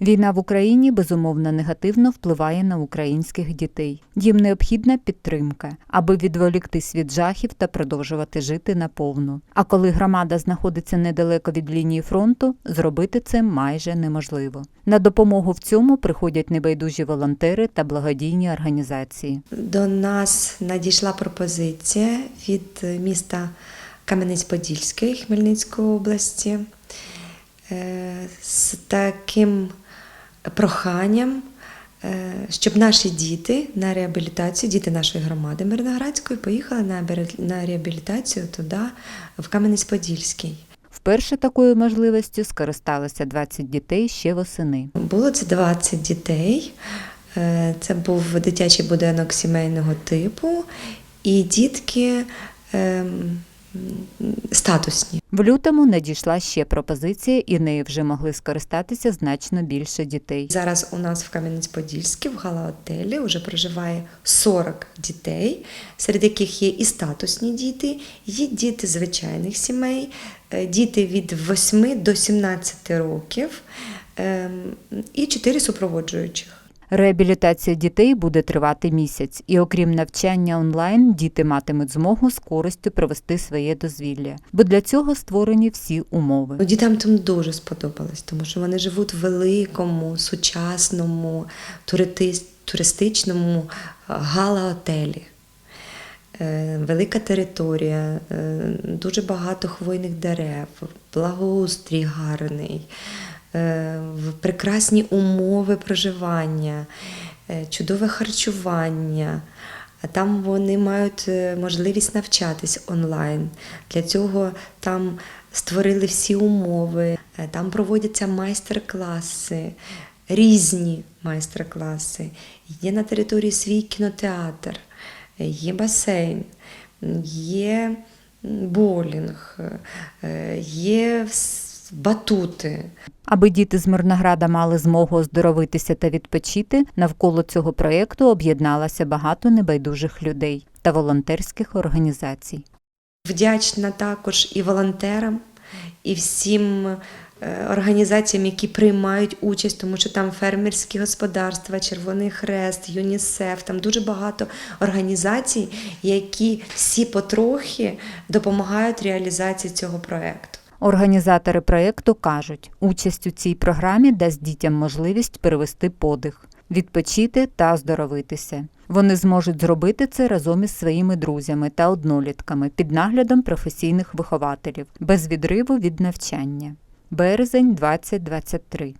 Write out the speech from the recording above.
Війна в Україні безумовно негативно впливає на українських дітей. Їм необхідна підтримка, аби відволіктись від жахів та продовжувати жити наповну. А коли громада знаходиться недалеко від лінії фронту, зробити це майже неможливо. На допомогу в цьому приходять небайдужі волонтери та благодійні організації. До нас надійшла пропозиція від міста Кам'янець-Подільський Хмельницької області е, з таким проханням, е, щоб наші діти на реабілітацію, діти нашої громади Мирноградської, поїхали на реабілітацію туди, в Кам'янець-Подільський. Вперше такою можливістю скористалися 20 дітей ще восени. Було це 20 дітей. Е, Це був дитячий будинок сімейного типу, і дітки ем, статусні. В лютому надійшла ще пропозиція, і нею вже могли скористатися значно більше дітей. Зараз у нас в Кам'янець-Подільській в гала-отелі вже проживає 40 дітей, серед яких є і статусні діти, є діти звичайних сімей, е, діти від 8 до 17 років ем, і 4 супроводжуючих. Реабілітація дітей буде тривати місяць, і окрім навчання онлайн, діти матимуть змогу з користю провести своє дозвілля, бо для цього створені всі умови. Ну, дітям там дуже сподобалось, тому що вони живуть в великому, сучасному, туристичному е, гала-отелі. Е, Велика територія, е, дуже багато хвойних дерев, благоустрій гарний, прекрасні умови проживання, е, чудове харчування. Там вони мають е, можливість навчатись онлайн. Для цього там створили всі умови, е, там проводяться майстер-класи, різні майстер-класи. Є на території свій кінотеатр, е, є басейн, є боулінг, е, є батути. Аби діти з Мирнограда мали змогу оздоровитися та відпочити, навколо цього проєкту об'єдналося багато небайдужих людей та волонтерських організацій. Вдячна також і волонтерам, і всім е, організаціям, які приймають участь, тому що там фермерські господарства, Червоний Хрест, ЮНІСЕФ, там дуже багато організацій, які всі потрохи допомагають реалізації цього проекту. Організатори проєкту кажуть, участь у цій програмі дасть дітям можливість перевести подих, відпочити та оздоровитися. Вони зможуть зробити це разом із своїми друзями та однолітками під наглядом професійних вихователів, без відриву від навчання. Березень 2023